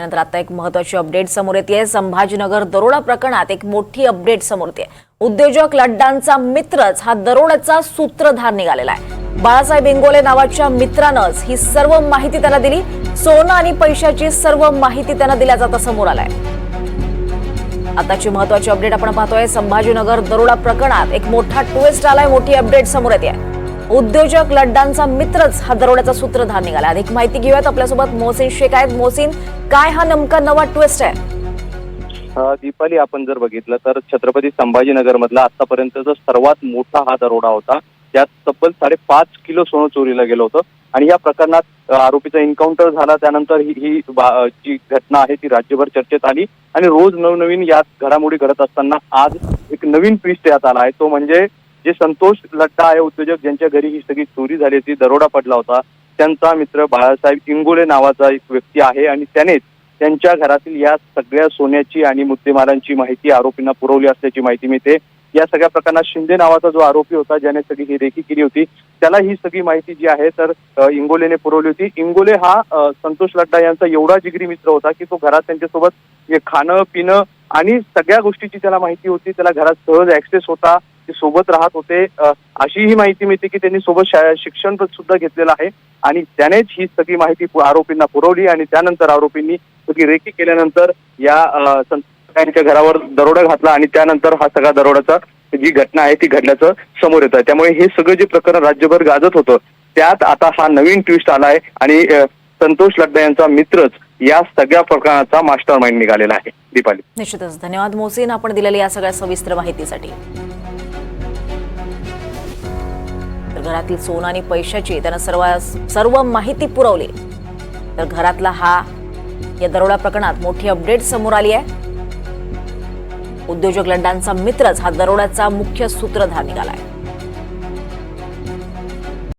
त्यानंतर आता एक महत्वाची अपडेट समोर येते. संभाजीनगर दरोडा प्रकरणात एक मोठी अपडेट समोर येते. उद्योजक लड्डांचा मित्रच हा दरोड्याचा सूत्रधार निघालेला आहे. बाळासाहेब इंगोले नावाच्या मित्रानंच ही सर्व माहिती त्यांना दिली. सोनं आणि पैशाची सर्व माहिती त्यांना दिल्या जाता समोर आलाय. आताची महत्वाची अपडेट आपण पाहतोय. संभाजीनगर दरोडा प्रकरणात एक मोठा ट्विस्ट आलाय मोठी अपडेट समोर येते. उद्योजक लड्डांचा मित्रच हा दरोड्याचा सूत्रधार निघाला. अधिक माहिती घेऊयात आपल्यासोबत मोहसिन शेख आहेत. मोहसिन काय हा नेमका नवा ट्विस्ट आहे? दीपाली आपण जर बघितलं तर छत्रपती संभाजीनगर मधला आतापर्यंतचा सर्वात मोठा हा दरोडा होता. त्यात तब्बल साडेपाच किलो सोनं चोरीला गेलं होतं. आणि या प्रकरणात आरोपीचा एन्काउंटर झाला. त्यानंतर ही ही जी घटना आहे ती राज्यभर चर्चेत आली. आणि रोज नवनवीन यात घडामोडी घडत असताना आज एक नवीन ट्विस्ट यात आला आहे. तो म्हणजे जे संतोष लट्टा आहे उद्योजक ज्यांच्या घरी ही सगळी चोरी झाली होती दरोडा पडला होता त्यांचा मित्र बाळासाहेब इंगोले नावाचा एक व्यक्ती आहे आणि त्यानेच त्यांच्या घरातील या सगळ्या सोन्याची आणि मुद्देमालांची माहिती आरोपींना पुरवली असल्याची माहिती मिळते. या सगळ्या प्रकरणात शिंदे नावाचा जो आरोपी होता ज्याने सगळी ही रेखी केली होती त्याला ही सगळी माहिती जी आहे तर इंगोलेने पुरवली होती. इंगोले हा संतोष लड्डा यांचा एवढा जिगरी मित्र होता की तो घरात त्यांच्यासोबत खाणं पिणं आणि सगळ्या गोष्टीची त्याला माहिती होती. त्याला घरात सहज ऍक्सेस होता. ते सोबत राहत होते. अशी ही माहिती मिळते की त्यांनी सोबत शिक्षण पण सुद्धा घेतलेलं आहे. आणि त्यानेच ही सगळी माहिती आरोपींना पुरवली आणि त्यानंतर आरोपींनी सगळी रेकी केल्यानंतर या त्यांच्या घरावर दरोडा घातला आणि त्यानंतर हा सगळा दरोड्याचा जी घटना आहे ती घडल्याचं समोर येत. आहे त्यामुळे हे सगळं जे प्रकरण राज्यभर गाजत होतं त्यात आता हा नवीन ट्विस्ट आलाय आणि संतोष लड्डा यांचा मित्रच या सगळ्या प्रकरणाचा मास्टर माइंड निघालेला आहे. दीपाली. निश्चितच. धन्यवाद मोहसिन. आपण दिलेल्या या सगळ्या सविस्तर माहितीसाठी. घरातील सोनं आणि पैशाची त्यानं सर्व सर्व माहिती पुरवली. तर घरातला हा या दरोडा प्रकरणात मोठी अपडेट समोर आली आहे. उद्योजक लंडांचा मित्रच हा दरोड्याचा मुख्य सूत्रधार निघाला आहे.